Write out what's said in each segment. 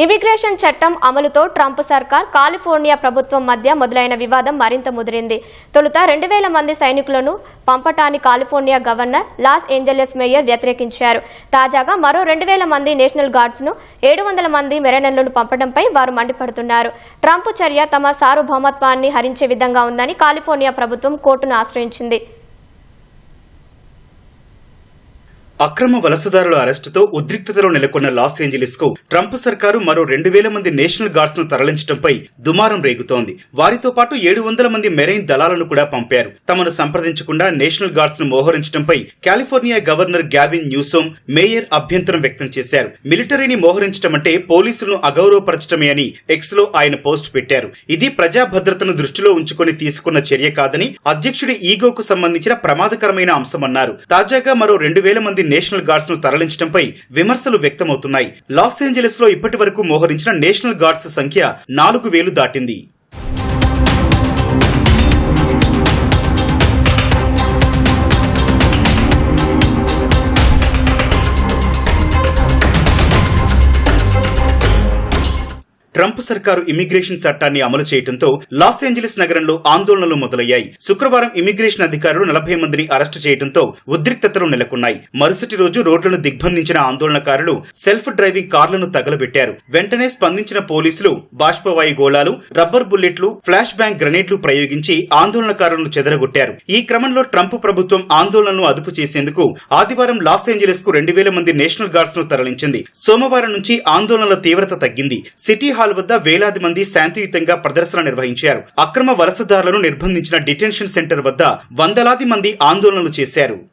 Immigration చట్టం అమలుతో Trump సర్కార్ కాలిఫోర్నియా ప్రభుత్వం మధ్య మొదలైన వివాదం మరింత ముదిరింది. తొలుత రెండు వేల మంది సైనికులను పంపటాన్ని California governor Los Angeles mayor వ్యతిరేకించారు. తాజాగా మరో రెండు వేల మంది నేషనల్ గార్డ్స్ను ఏడు వందల మంది మెరనన్లను పంపడంపై వారు మండిపడుతున్నారు. ట్రంప్ చర్య తమ సార్వభౌమత్వాన్ని హరించే విధంగా ఉందని కాలిఫోర్నియా ప్రభుత్వం కోర్టును ఆశ్రయించింది. అక్రమ వలసదారుల అరెస్టుతో ఉద్రిక్తతలో నెలకొన్న లాస్ ఏంజలీస్కు ట్రంప్ సర్కారు మరో రెండు వేల మంది నేషనల్ గార్డ్స్ను తరలించడంపై దుమారం రేగుతోంది. వారితో పాటు ఏడు వందల మంది మెరైన్ దళాలను కూడా పంపారు. తమను సంప్రదించకుండా నేషనల్ గార్డ్స్ను మోహరించడంపై California governor Gavin Newsom mayor అభ్యంతరం వ్యక్తం చేశారు. మిలిటరీని మోహరించడం అంటే పోలీసులను అగౌరవపరచడమే అని ఎక్స్లో ఆయన పోస్ట్ పెట్టారు. ఇది ప్రజా భద్రతను దృష్టిలో ఉంచుకొని తీసుకున్న చర్య కాదని అధ్యక్షుడి ఈగోకు సంబంధించిన ప్రమాదకరమైన అంశమన్నారు. తాజాగా మరో రెండు వేల మంది నేషనల్ గార్డ్స్ను తరలించడంపై విమర్శలు వ్యక్తమవుతున్నాయి. లాస్ ఏంజలీస్లో ఇప్పటి వరకు మోహరించిన నేషనల్ గార్డ్స్ సంఖ్య నాలుగు వేలు దాటింది. ట్రంప్ సర్కారు ఇమిగ్రేషన్ చట్టాన్ని అమలు చేయడంతో లాస్ ఏంజలీస్ నగరంలో ఆందోళనలు మొదలయ్యాయి. శుక్రవారం ఇమిగ్రేషన్ అధికారులు నలభై మందిని అరెస్టు చేయడంతో ఉద్రిక్తతలు నెలకొన్నాయి. మరుసటి రోజు రోడ్లను దిగ్బంధించిన ఆందోళనకారులు సెల్ఫ్ డ్రైవింగ్ కార్లను తగలబెట్టారు. వెంటనే స్పందించిన పోలీసులు బాష్పవాయు గోళాలు రబ్బర్ బుల్లెట్లు ఫ్లాష్ బ్యాంక్ గ్రనేడ్లు ప్రయోగించి ఆందోళనకారులను చెదరగొట్టారు. ఈ క్రమంలో ట్రంప్ ప్రభుత్వం ఆందోళనను అదుపు చేసేందుకు ఆదివారం లాస్ ఏంజలీస్కు రెండు వేల మంది నేషనల్ గార్డ్స్ను తరలించింది. సోమవారం నుంచి ఆందోళనల తీవ్రత తగ్గింది. సిటీ హాల్ వద్ద వేలాది మంది శాంతియుతంగా ప్రదర్శన నిర్వహించారు. అక్రమ వలసదారులను నిర్బంధించిన డిటెన్షన్ సెంటర్ వద్ద వందలాది మంది ఆందోళనలు చేశారు.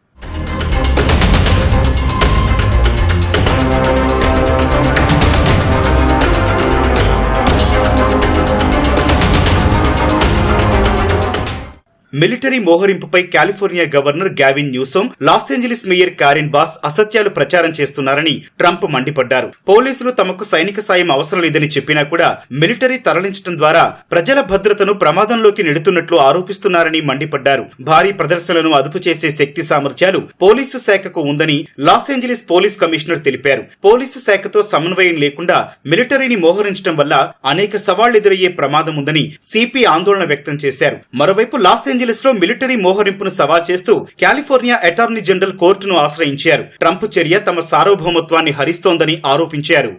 Military మోహరింపుపై California governor Gavin Newsom Los Angeles mayor Karen Bass అసత్యాలు ప్రచారం చేస్తున్నారని ట్రంప్ మండిపడ్డారు. పోలీసులు తమకు సైనిక సాయం అవసరం లేదని చెప్పినా కూడా మిలిటరీ తరలించడం ద్వారా ప్రజల భద్రతను ప్రమాదంలోకి నెడుతున్నట్లు ఆరోపిస్తున్నారని మండిపడ్డారు. భారీ ప్రదర్శనలను అదుపు చేసే శక్తి సామర్థ్యాలు పోలీసు శాఖకు ఉందని లాస్ ఏంజలీస్ పోలీస్ కమిషనర్ తెలిపారు. పోలీసు శాఖతో సమన్వయం లేకుండా మిలిటరీని మోహరించడం వల్ల అనేక సవాళ్ళు ఎదురయ్యే ప్రమాదం ఉందని సిపి ఆందోళన వ్యక్తం చేశారు. మరోవైపు లాస్ ఏంజలీస్ లో మిలిటరీ మోహరింపును సవాల్ చేస్తూ కాలిఫోర్నియా అటార్నీ జనరల్ కోర్టును ఆశ్రయించారు. ట్రంప్ చర్య తమ సార్వభౌమత్వాన్ని హరిస్తోందని ఆరోపించారు.